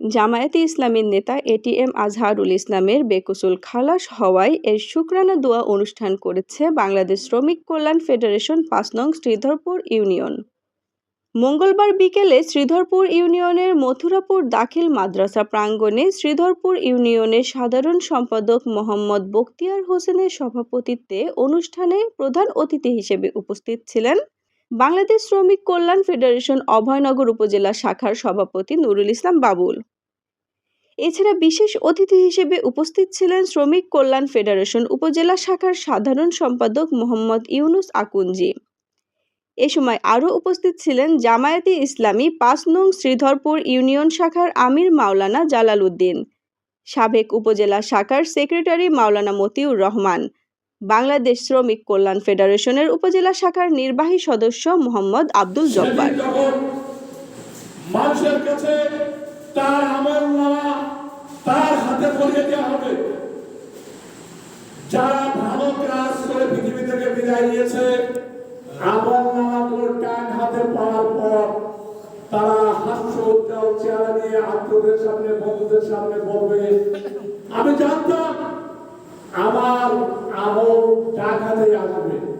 জামায়াতে ইসলামীর নেতা এটিএম আজহারুল ইসলামের বেকুসুল খালাস হওয়ায় এর শুক্রানা দোয়া অনুষ্ঠান করেছে বাংলাদেশ শ্রমিক কল্যাণ ফেডারেশন পাঁচ নং শ্রীধরপুর ইউনিয়ন। মঙ্গলবার বিকেলে শ্রীধরপুর ইউনিয়নের মথুরাপুর দাখিল মাদ্রাসা প্রাঙ্গণে শ্রীধরপুর ইউনিয়নের সাধারণ সম্পাদক মোহাম্মদ বখতিয়ার হোসেনের সভাপতিত্বে অনুষ্ঠানে প্রধান অতিথি হিসেবে উপস্থিত ছিলেন বাংলাদেশ শ্রমিক কল্যাণ ফেডারেশন অভয়নগর উপজেলা শাখার সভাপতি নুরুল ইসলাম বাবুল। এছাড়া বিশেষ অতিথি হিসেবে উপস্থিত ছিলেন শ্রমিক কল্যাণ ফেডারেশন উপজেলা শাখার সাধারণ সম্পাদক মোহাম্মদ ইউনুস আকুঞ্জি এ সময় আরও উপস্থিত ছিলেন জামায়াতে ইসলামী পাঁচ নং শ্রীধরপুর ইউনিয়ন শাখার আমির মাওলানা জালাল উদ্দিন, সাবেক উপজেলা শাখার সেক্রেটারি মাওলানা মতিউর রহমান বাংলাদেশ শ্রমিক কল্যাণ ফেডারেশনের উপজেলা শাখার নির্বাহী সদস্য মোহাম্মদ আব্দুল জব্বার। মানুষের কাছে তার আমল তার হাতে হবে, যারা ভালো কাজ করে পৃথিবী থেকে বিদায় নিয়েছে, আমল হাতে পাওয়ার পর তারা হাস্য উজ্জ্বল চেহারা নিয়ে আত্মীয়দের সামনে, বন্ধুদের সামনে বলবে আমার আমল ডাকাতে আসবে